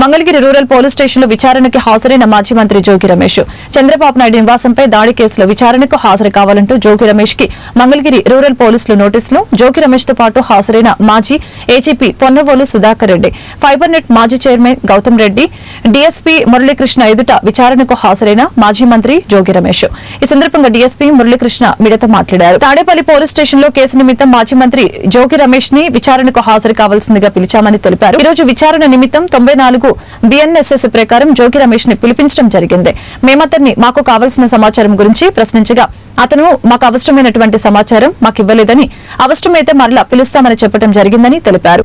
Mangalagiri rural police స్టేషన్లో విచారణకి హాజరైన మాజీ మంత్రి జోగి రమేష్. చంద్రబాబు నాయుడు నివాసంపై దాడి కేసులో విచారణకు హాజరు కావాలంటూ జోగి రమేష్కి మంగళగిరి రూరల్ పోలీసులు నోటీసులు. జోగి రమేష్తో పాటు హాజరైన మాజీ AGP Ponnavolu Sudhakar Reddy fiber net మాజీ చైర్మన్ గౌతమ్ రెడ్డి డీఎస్పీ మురళీకృష్ణ ఎదుట విచారణకు హాజరైన మాజీ మంత్రి జోగి రమేష్. ఈ సందర్భంగా డీఎస్పీ మురళీకృష్ణ మీడియాతో మాట్లాడారు. తాడేపల్లి పోలీస్ స్టేషన్లో కేసు నిమిత్తం మాజీ మంత్రి జోగి రమేష్ని విచారణకు హాజరు కావాల్సిందిగా పిలిచామని తెలిపారు. ఈ రోజు విచారణ నిమిత్తం తొంభై నాలుగు బిఎన్ఎస్ఎస్ ప్రకారం జోగి రమేష్ని పిలిపించడం జరిగింది. మేమతన్ని మాకు కావలసిన సమాచారం గురించి ప్రశ్నించగా అతను మాకు అవసరమైనటువంటి సమాచారం మాకు ఇవ్వలేదని అవసరమైతే మరలా పిలుస్తామని చెప్పడం జరిగిందని తెలిపారు.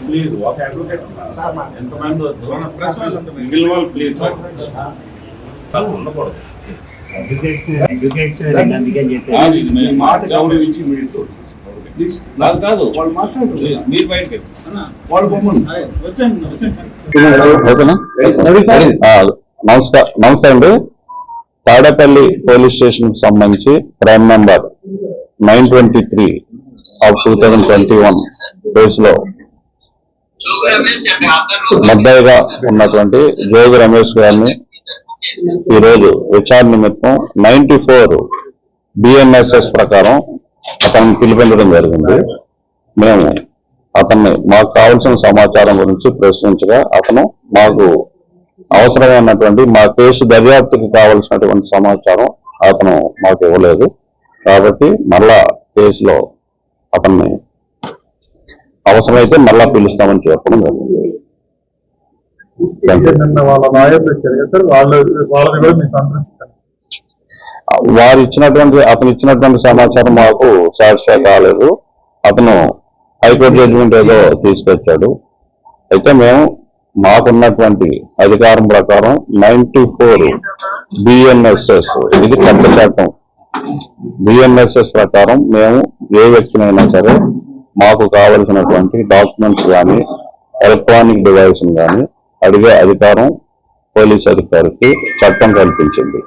ప్లీజ్ ఒక అడ్వకేట్ ఎంతమంది మిగిలిన వాళ్ళు ప్లీజ్ ఉండకూడదు మాట గౌరవించి మీరు కాదు వాళ్ళు మీరు వాళ్ళు నమస్కారం నమస్తే అండి తాడేపల్లి పోలీస్ స్టేషన్కి సంబంధించి crime number nine twenty three of two thousand twenty వన్లో మద్దతుగా ఉన్నటువంటి జోగి రమేష్ గారిని ఈ రోజు విచారణ నిమిత్తం నైన్టీ ఫోర్ బిఎన్ఎస్ఎస్ ప్రకారం అతన్ని పిలిపించడం జరిగింది. మేము అతన్ని మాకు కావాల్సిన సమాచారం గురించి ప్రశ్నించగా అతను మాకు అవసరమైనటువంటి మా కేసు దర్యాప్తుకి కావలసినటువంటి సమాచారం అతను మాకు ఇవ్వలేదు. కాబట్టి మళ్ళా కేసులో అతన్ని అవసరమైతే మళ్ళా పిలుస్తామని చెప్పడం జరిగింది. వాళ్ళ కదా సార్ వాళ్ళది కూడా మీకు సంతృప్తి వారు ఇచ్చినటువంటి అతను ఇచ్చినటువంటి సమాచారం మాకు సాటిస్ఫై కాలేదు. అతను హైకోర్టు జడ్జిమెంట్ ఏదో తీసుకొచ్చాడు అయితే మేము మాకున్నటువంటి అధికారం ప్రకారం నైన్టీ ఫోర్ బిఎన్ఎస్ఎస్ ఇది కొత్త చట్టం. బిఎన్ఎస్ఎస్ ప్రకారం మేము ఏ వ్యక్తినైనా సరే మాకు కావలసినటువంటి డాక్యుమెంట్స్ కానీ ఎలక్ట్రానిక్ డివైస్ కానీ అడిగే అధికారం పోలీస్ అధికారికి చట్టం కల్పించింది.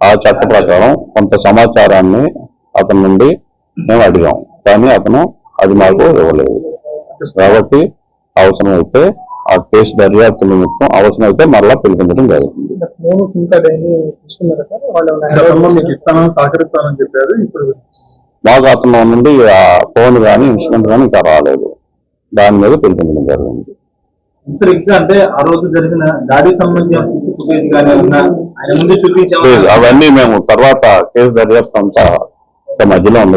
ఆ చట్ట ప్రకారం కొంత సమాచారాన్ని అతని నుండి మేము అడిగాం. కానీ అతను అది మాకు ఇవ్వలేదు. కాబట్టి అవసరమైతే ఆ కేసు దర్యాప్తు నిమిత్తం అవసరమైతే మరలా పిలిపించడం జరుగుతుంది. మీకు అతను నుండి ఆ ఫోన్ కానీ ఇన్స్ట్రుమెంట్ కానీ ఇంకా రాలేదు. దాని మీద పిలిపించడం జరిగింది అంటే ఆ రోజు జరిగిన దాడికి సంబంధించిన ఫుటేజ్ కానీ ఆయన ముందు చూపించాము? అవన్నీ మేము తర్వాత కేసు దర్యాప్తు అంతా మధ్యలో ఉంది